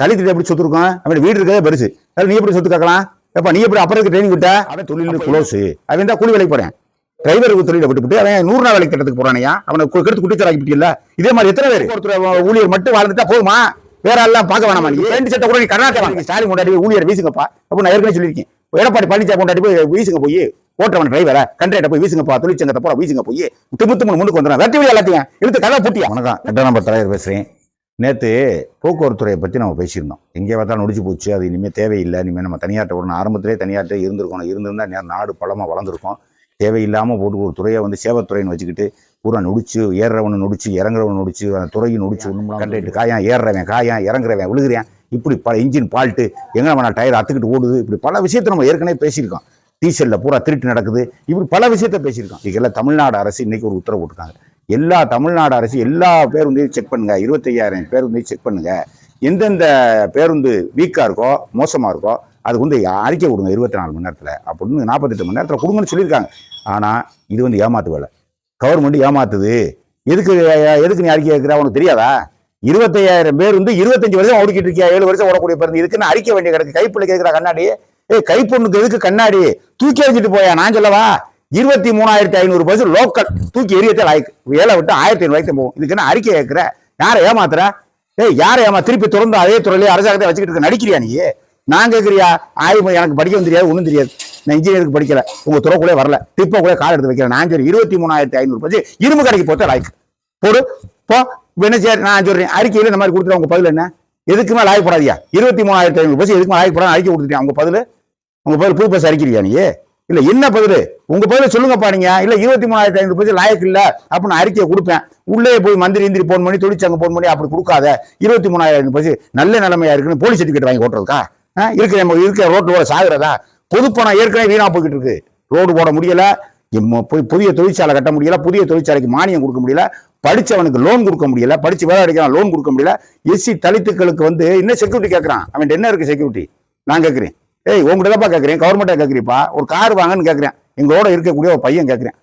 தலித்து எப்படி சொத்து இருக்கும்? அவன் வீடு இருக்கதே பெருசு. அதில் நீ எப்படி சொத்து கேட்கலாம்? எப்ப நீ எப்படி அப்புறம் ட்ரைனிங் விட்ட அவன் தொழில் க்ளோஸ் அவன் தான் கூலி வேலைக்கு போறேன். டிரைவருக்கு தொழிலை விட்டுவிட்டு அவன் நூறு நாள் வேலைக்கு திட்டத்துக்கு போறானையா அவனை கெடுத்து குட்டிச்சராக்கி விட்டியல்ல இதே மாதிரி எத்தனை பேர்? ஒருத்தர் ஊழியர் மட்டும் வாழ்ந்துட்டா போதுமா? வேற எல்லாம் பார்க்க வேணாமா நீ? ரெண்டு சட்டை கூட நீ கர்நாடகா வாங்க. ஸ்டாலின் கொண்டாடி ஊழியர் வீசுங்கப்பா. அப்போ நான் ஏற்கனவே சொல்லியிருக்கேன். எடப்பாடி பழனிசாமி கொண்டாடி போய் வீசுங்க போய். ஓட்டுறவன் டிரைவரை கண்ட்ரைட்ட போய் வீசுங்கப்பா. தொழிற்சங்கத்தை போற வீசுங்க போய். திமுத்து மூணு முன்னுக்கு வந்துடும் வெட்டி விட எல்லாத்தையும். இழுத்து கதை பூட்டியா? வணக்கம் எட்டாம் நம்பர் தலைவர் பேசுறேன். நேற்று போக்குவரத்துறையை பற்றி நம்ம பேசியிருந்தோம். எங்கே பார்த்தாலும் நொடிச்சு போச்சு. அது இனிமேல் தேவையில்லை. இனிமேல் நம்ம தனியார்ட்ட விடணும் ஆரம்பத்திலே தனியார்ட்ட இருந்திருக்கணும். இருந்திருந்தா நே- நாடு பலமாக வளர்ந்துருக்கும். தேவையில்லாமல் போட்டு ஒரு துறையை வந்து சேவத்துறைன்னு வச்சுக்கிட்டு பூரா நொடிச்சு ஏறுறவனை நொடிச்சு இறங்குறவனை நொடிச்சு அந்த துறையை நொடிச்சு ஒன்றும் கண்டிட்டு காயம் ஏறுறவன் காயம் இறங்குறவன் விழுகிறேன். இப்படி பல இன்ஜின் பால்ட்டு எங்கே நம்ம டயர் அத்துக்கிட்டு ஓடுது. இப்படி பல விஷயத்தை நம்ம ஏற்கனவே பேசியிருக்கோம். டீசலில் பூரா திருட்டு நடக்குது. இப்படி பல விஷயத்த பேசியிருக்கோம். இதுக்கெல்லாம் தமிழ்நாடு அரசு இன்னைக்கு ஒரு உத்தரவு போட்டிருக்காங்க. எல்லா தமிழ்நாடு அரசு எல்லா பேருந்தையும் செக் பண்ணுங்க. இருபத்தையாயிரம் பேருந்தையும் செக் பண்ணுங்க. எந்தெந்த பேருந்து வீக்காக இருக்கோ மோசமாக இருக்கோ அதுக்கு வந்து அறிக்கை கொடுங்க இருபத்தி நாலு மணி நேரத்தில். அப்படின்னு நாற்பத்தெட்டு மணி நேரத்தில் கொடுங்கன்னு சொல்லியிருக்காங்க. ஆனால் இது வந்து ஏமாத்து வேலை. கவர்மெண்ட் ஏமாத்துது. எதுக்கு எதுக்கு நீ அறிக்கை கேட்குற? உனக்கு தெரியாதா? இருபத்தையாயிரம் பேர் வந்து இருபத்தஞ்சு வருஷம் ஓடிக்கிட்டு இருக்கியா? ஏழு வருஷம் ஓடக்கூடிய பேருந்து. இதுக்குன்னு அறிக்கை வேண்டிய கிடக்கு. கைப்பிள்ளை கேட்குற கண்ணாடி. ஏய் கைப்பொண்ணுக்கு எதுக்கு கண்ணாடி? தூக்கி எறிஞ்சிட்டு போயா? நான் சொல்லவா? இருபத்தி மூணாயிரத்தி ஐநூறு பஸ் லோக்கல் தூக்கி எரியத்தே லாய்க்கு ஏழை விட்டு ஆயிரத்தி ஐநூறு வரைக்கும் போகும். இதுக்கு என்ன அறிக்கை கேட்குற? யாரை ஏமாத்துற? ஏய் யாரை ஏமா திருப்பி திறந்து அதே துறையிலே அரசாங்கத்தை வச்சுக்கிட்டு இருக்க நடிக்கிறியா நீ? நான் கேட்குறியா? ஆய்வு எனக்கு படிக்கவும் தெரியாது ஒன்றும் தெரியாது. நான் இன்ஜினியருக்கு படிக்கல. உங்க துறைக்குள்ளே வரல. டிப்போ கூட கால் எடுத்து வைக்கிறேன் நான் சொல்லி இருபத்தி மூணாயிரத்தி ஐநூறு பஸ் இரும்பு கடைக்கு போத்த லாய்க்கு. போடு. போ. என்ன சரி நான் சொல்றேன் அறிக்கையில் இந்த மாதிரி கொடுத்துட்டு உங்க பதில் என்ன? எதுக்குமே லாய்க்கு போடாதியா? இருபத்தி மூணாயிரத்தி ஐநூறு பஸ் எதுக்குமே லாய்க்கு போடாது அறிக்கை கொடுத்துட்டேன். உங்க பதில்? உங்க பதில் புது பஸ் அறிக்கிறியா நீ? இல்ல என்ன பதில்? உங்க பதில சொல்லுங்கப்பா நீங்க. இல்ல இருபத்தி மூணாயிரத்தி ஐநூறு பதில் லாயக்கு இல்ல அப்படின்னு அறிக்கையை கொடுப்பேன். உள்ளே போய் மந்திரி இந்திரி போன் பண்ணி தொழிற்சங்க போன் பண்ணி அப்படி கொடுக்காத. இருபத்தி மூணாயிரம் பஸ் நல்ல நிலைமையா இருக்குன்னு போலீஸ் சர்டிஃபிகேட் வாங்கி ஓட்டுறதுக்கா? ஆ, இருக்கிற நம்ம இருக்கிற ரோட்டு போட சாகுறதா? பொதுப்பணம் ஏற்கனவே வீணா போய்கிட்டு இருக்கு. ரோடு போட முடியல. போய் புதிய தொழிற்சாலை கட்ட முடியல. புதிய தொழிற்சாலைக்கு மானியம் கொடுக்க முடியல. படிச்சவனுக்கு லோன் கொடுக்க முடியல. படிச்சு வேலை அடிக்கிறான் லோன் கொடுக்க முடியல. எஸ்சி தலித்துக்களுக்கு வந்து என்ன செக்யூரிட்டி கேட்கறான் அவன் என்ன இருக்கு செக்யூரிட்டி நான் கேட்கிறேன் ஏய் உங்ககிட்ட தான்ப்பா கேட்குறேன் கவர்மெண்ட்டாக கேட்குறீப்பா ஒரு கார் வாங்கன்னு கேட்குறேன் எங்களோட இருக்கக்கூடிய ஒரு பையன் கேட்குறேன்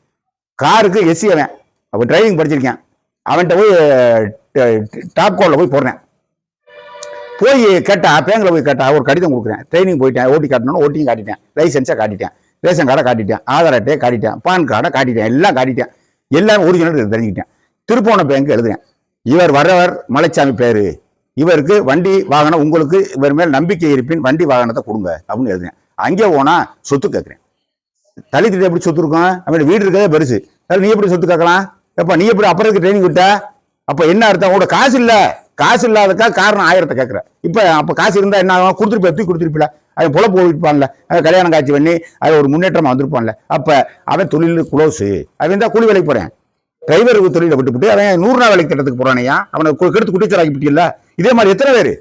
காருக்கு எஸ்சி அவன். அப்போ டிரைவிங் படிச்சிருக்கேன். அவன்கிட்ட போய் டாப் கோலில் போய் போடுறேன். போய் கேட்டா பேங்கில் போய் கேட்டா ஒரு கடிதம் கொடுக்குறேன். ட்ரைனிங் போயிட்டேன். ஓட்டி காட்டணும் ஓட்டியும் காட்டிட்டேன். லைசன்ஸை காட்டிட்டேன். ரேஷன் கார்டை காட்டிட்டேன். ஆதார் அட்டையை காட்டிட்டேன். பான் கார்டை காட்டிட்டேன். எல்லாம் காட்டிட்டேன். எல்லாம் ஒரிஜினல் தெரிஞ்சுக்கிட்டேன். திருப்போண பேங்க் எழுதுறேன். இவர் வர்றவர் மலைச்சாமி பேர். இவருக்கு வண்டி வாகனம் உங்களுக்கு இவர் மேல் நம்பிக்கை இருப்பின் வண்டி வாகனத்தை கொடுங்க அப்படின்னு எழுதுறேன். அங்கே போனால் சொத்து கேட்குறேன். தலித்திட்ட எப்படி சொத்து இருக்கும்? அவன் வீடு இருக்கதே பெருசு. அதில் நீ எப்படி சொத்து கேட்கலாம்? எப்ப நீ எப்படி அப்புறத்துக்கு ட்ரைனிங் விட்ட? அப்போ என்ன அர்த்தம்? உங்களோட காசு இல்லை. காசு இல்லாதக்கா காரணம் ஆயிரத்தை கேட்குற. இப்போ அப்போ காசு இருந்தால் என்ன ஆகும்? கொடுத்துருப்பா தூக்கி கொடுத்துருப்பில அவன் புல போயிருப்பான்ல. அவன் கல்யாணம் காட்சி பண்ணி அது ஒரு முன்னேற்றமாக வந்திருப்பான்ல. அப்போ அவன் தொழில் குளோஸு அவன் தான் கூலி வேலைக்கு போகிறேன் டிரைவருக்கு தொழிலை விட்டுவிட்டு அவன் நூறு நாள் வேலைக்கு திட்டத்துக்கு போறானையா அவனை கெடுத்து குட்டிச்சராக்கி விட்டியல்ல இதே மாதிரி எத்தனை பேர்?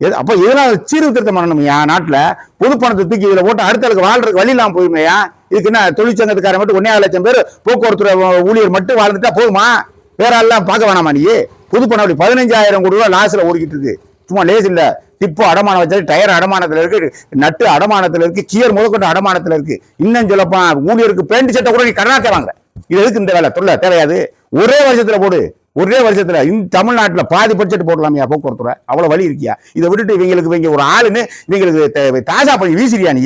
எது- அப்ப இதெல்லாம் சீர்திருத்தம் பண்ணணுமையா நாட்டில்? பொது பணத்தை தூக்கி இதில் போட்டு அடுத்த அளவுக்கு வாழ்றதுக்கு வழி இல்லாமல் போயிருமையா இதுக்கு என்ன தொழிற்சங்கத்துக்காரன் மட்டும் ஒன்றே லட்சம் பேர் போக்குவரத்து ஊழியர் மட்டும் வாழ்ந்துட்டா போதுமா? வேற எல்லாம் பார்க்க வேணாமா நீ? பொது பணம் அப்படி பதினஞ்சாயிரம் கோடி ரூபா லாஸில் ஓடிக்கிட்டு இருக்கு. சும்மா லேஸ் இல்லை. டிப்பு அடமானம் வச்சாரு டயர் அடமானத்தில் இருக்கு நட்டு அடமானத்தில் இருக்கு கியர் முதற்கொண்டு அடமானத்தில் இருக்கு. இன்னும் சொல்லப்பா ஊழியருக்கு பேண்ட் சட்டை கூட நீ கடனாக்க வாங்க இது எதுக்கு இந்த வேலை? தொல்லை தேவையாது. ஒரே வருஷத்துல போடு. ஒரே வருஷத்துல. இந்த தமிழ்நாட்டில் பாதி பட்ஜெட் போடலாமியா போக்குவரத்துறை அவ்வளோ வழி இருக்கியா? இதை விட்டுட்டு இவங்களுக்கு இவங்க ஒரு ஆளுன்னு இவங்களுக்கு தாசா தாஜா பண்ணி வீசிறியா நீ?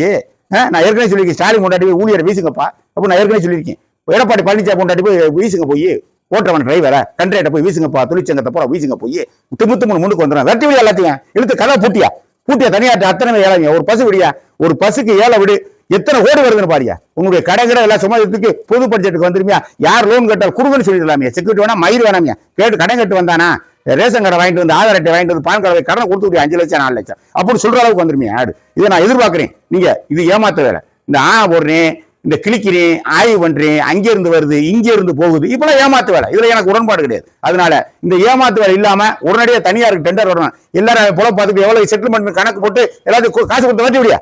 நான் ஏற்கனவே சொல்லியிருக்கேன் ஸ்டாலின் கொண்டாடி போய் ஊழியரை வீசுங்கப்பா. அப்போ நான் ஏற்கனவே சொல்லியிருக்கேன். எடப்பாடி பழனிசாமி கொண்டாடி போய் வீசுங்க போய். ஓட்டுறவன் டிரைவரை கண்ட்ரேட்டை போய் வீசுங்கப்பா தொழிற்சங்கத்தை போற வீசுங்க போய். திமுத்து மூணு முன்னுக்கு வந்துடும் வெட்டி விடியா எல்லாத்தையும். இழுத்து கதை பூட்டியா? பூட்டியா? தனியாட்ட அத்தனை பேர் ஒரு பசு விடியா? ஒரு பசுக்கு ஏழை விடு. எத்தனை கோடி வருதுன்னு பாரியா. உங்களுடைய கடை கடை எல்லாம் சும்மாத்துக்கு பொது பட்ஜெட்டுக்கு வந்துருமியா? யார் லோன் கட்டால் கொடுங்கன்னு சொல்லிடலாமே. செக்யூரிட்டி வேணா மயிர் வேணாமியா? கேட்டு கடன் கட்டு வந்தானா? ரேஷன் கடை வாங்கிட்டு வந்து ஆதார் அட்டை வாங்கிட்டு வந்து பான் கார்டு கடனை கொடுத்து அஞ்சு லட்சம் நாலு லட்சம். அப்படி சொல்ற அளவுக்கு வந்துருமியா? ஆடு. இதை நான் எதிர்பார்க்குறேன். நீங்க இது ஏமாத்த வேலை. இந்த ஆ போடுறேன் இந்த கிளிக்கிறேன் ஆய்வு பண்றேன் அங்கே இருந்து வருது இங்கே இருந்து போகுது. இப்பெல்லாம் ஏமாத்து வேலை. இதுல எனக்கு உடன்பாடு கிடையாது. அதனால இந்த ஏமாத்து வேலை இல்லாம உடனடியாக தனியாருக்கு டெண்டர் வரணும். எல்லாரும் புல பார்த்துட்டு எவ்வளவு செட்டில்மெண்ட் கணக்கு போட்டு எல்லாத்தையும் காசு கொடுத்து வச்சு விடியா